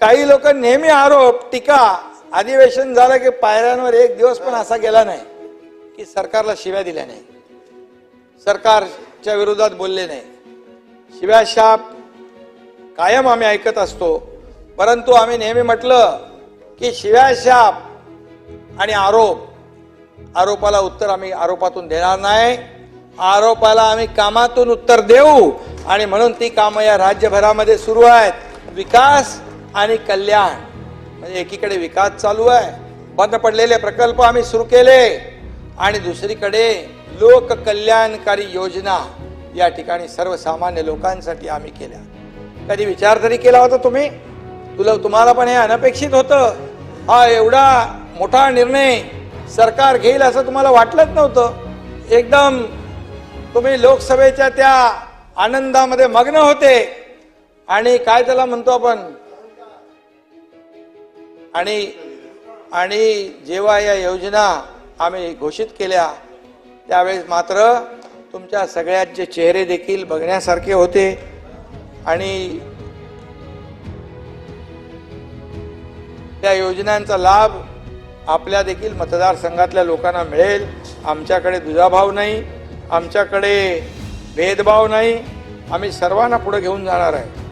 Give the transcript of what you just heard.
काही लोक नेहमी आरोप टीका अधिवेशन झालं की पायऱ्यांवर एक दिवस पण असा गेला नाही की सरकारला शिव्या दिल्या नाही. सरकारच्या विरोधात बोलले नाही. शिव्या शाप कायम आम्ही ऐकत असतो. परंतु आम्ही नेहमी म्हटलं की शिव्या शाप आणि आरोप आरोपाला उत्तर आम्ही आरोपातून देणार नाही. आरोपाला आम्ही कामातून उत्तर देऊ आणि म्हणून ती कामं या राज्यभरामध्ये सुरू आहेत. विकास आणि कल्याण. म्हणजे एकीकडे विकास चालू आहे. बंद पडलेले प्रकल्प आम्ही सुरू केले. आणि दुसरीकडे लोक कल्याणकारी योजना या ठिकाणी सर्वसामान्य लोकांसाठी आम्ही केल्या. कधी विचार तरी केला होता तुम्ही? तुला तुम्हाला पण हे अनपेक्षित होतं. हा एवढा मोठा निर्णय सरकार घेईल असं तुम्हाला वाटलंच नव्हतं. एकदम तुम्ही लोकसभेच्या त्या आनंदामध्ये मग्न होते. आणि काय त्याला म्हणतो आपण? आणि आणि जेव्हा या योजना आम्ही घोषित केल्या त्यावेळेस मात्र तुमच्या सगळ्यांचे चेहरे देखील बघण्यासारखे होते. आणि त्या योजनांचा लाभ आपल्या देखील मतदारसंघातल्या लोकांना मिळेल. आमच्याकडे दुजाभाव नाही आमच्याकडे भेदभाव नाही. आम्ही सर्वांना पुढे घेऊन जाणार आहे.